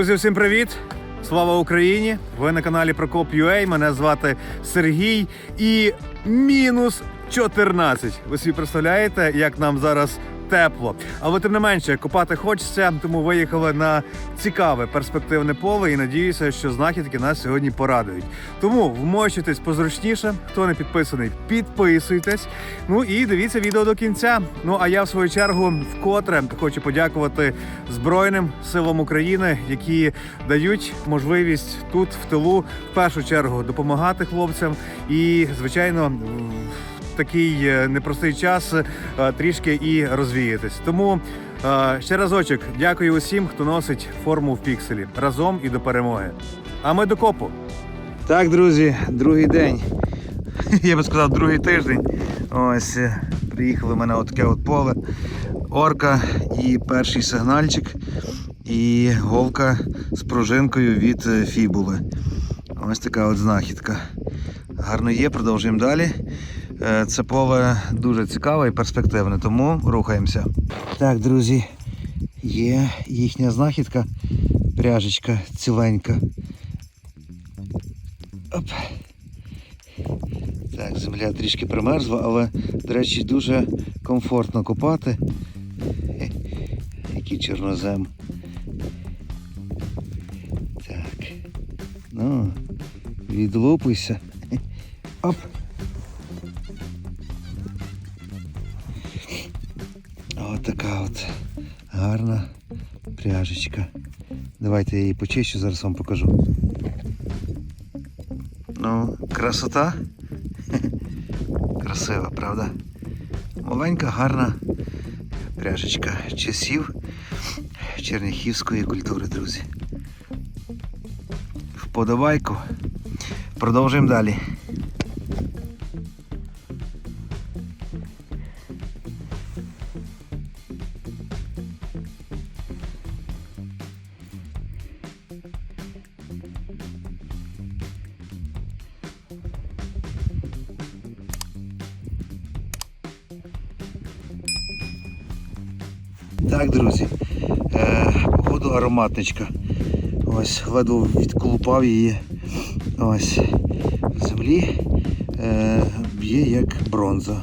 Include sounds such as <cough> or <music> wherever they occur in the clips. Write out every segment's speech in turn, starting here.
Друзі, всім привіт! Слава Україні! Ви на каналі Прокоп.ua. Мене звати Сергій і мінус 14. Ви собі представляєте, як нам зараз тепло. Але тим не менше, копати хочеться, тому виїхали на цікаве перспективне поле і надіюся, що знахідки нас сьогодні порадують. Тому вмощуйтесь позручніше. Хто не підписаний, підписуйтесь. Ну і дивіться відео до кінця. Ну а я в свою чергу вкотре хочу подякувати Збройним силам України, які дають можливість тут в тилу в першу чергу допомагати хлопцям і, звичайно, такий е, непростий час е, трішки і розвіятись. Тому е, ще разочок дякую усім, хто носить форму в пікселі разом і до перемоги. А ми до копу. Так, друзі, другий день. <laughs> Я би сказав, другий тиждень. Ось приїхали в мене отаке от поле. Орка і перший сигнальчик, і голка з пружинкою від фібули. Ось така от знахідка. Гарно є, продовжуємо далі. Це поле дуже цікаве і перспективне, тому рухаємося. Так, друзі, є їхня знахідка, пряжечка ціленька. Оп. Так, земля трішки примерзла, але, до речі, дуже комфортно копати. Який чорнозем. Так. Ну, відлупуйся. Оп. От гарна пряжечка. Давайте я її почищу, зараз вам покажу. Ну, красота. Красива, правда? Маленька, гарна пряжечка часів черняхівської культури, друзі. Вподобайку. Продовжуємо далі. Так, друзі, е, походу ароматничка. Ось, ледве відколупав її. Ось в землі е, б'є як бронза.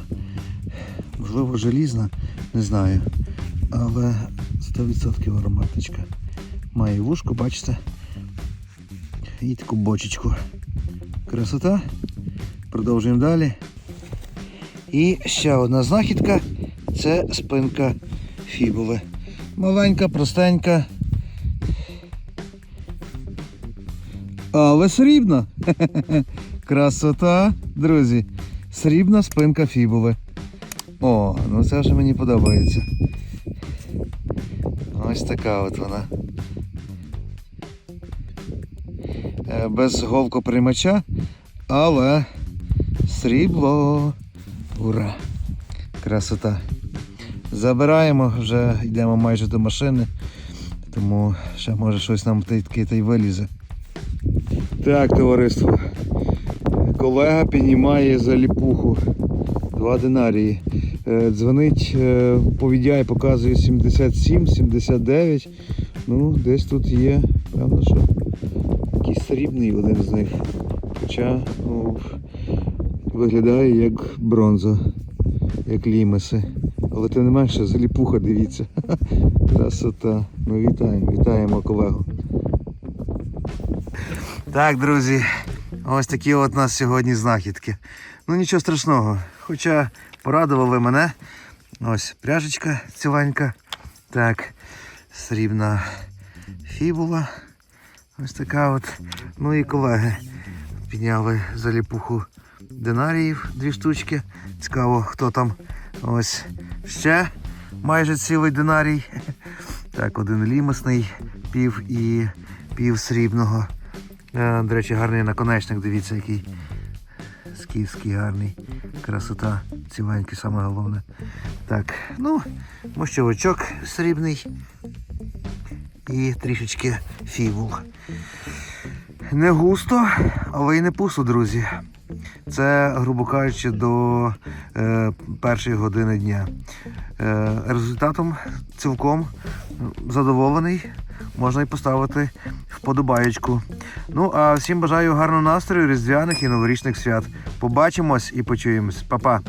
Можливо, желізна, не знаю. Але 100% ароматничка. Має вушко, бачите? І таку бочечку. Красота. Продовжуємо далі. І ще одна знахідка це спинка фібули. Маленька, простенька. Але срібна. <laughs> Красота, друзі. Срібна спинка фібули. О, ну це вже мені подобається. Ось така от вона. Е, Без голкоприймача, але срібло. Ура! Красота. Забираємо, вже йдемо майже до машини, тому ще може щось нам таке та й вилізе. Так, товариство. Колега піднімає заліпуху. Два динарії. Е, Дзвонить е, показує 77, 79. Ну, десь тут є, певно, що якийсь срібний один з них. Хоча ну, виглядає як бронза, як лімеси. Але тим не менше, заліпуха, дивіться. <laughs> Красота. Ну вітаємо, вітаємо колегу. Так, друзі, ось такі от у нас сьогодні знахідки. Ну нічого страшного. Хоча порадували мене. Ось пряжечка ціленька. Так, срібна фібула. Ось така от. Ну і колеги підняли заліпуху динаріїв, дві штучки. Цікаво, хто там ось ще майже цілий динарій. Так, один лімосний, пів і пів срібного. Е, До речі, гарний наконечник, дивіться, який скіфський гарний. Красота, ціленький, саме головне. Так, ну, мощовичок срібний і трішечки фібул. Не густо, але й не пусто, друзі. Це, грубо кажучи, до е, першої години дня. Е, результатом цілком задоволений. можна і поставити вподобаєчку. Ну а всім бажаю гарного настрою, різдвяних і новорічних свят. Побачимось і почуємось. Па-па!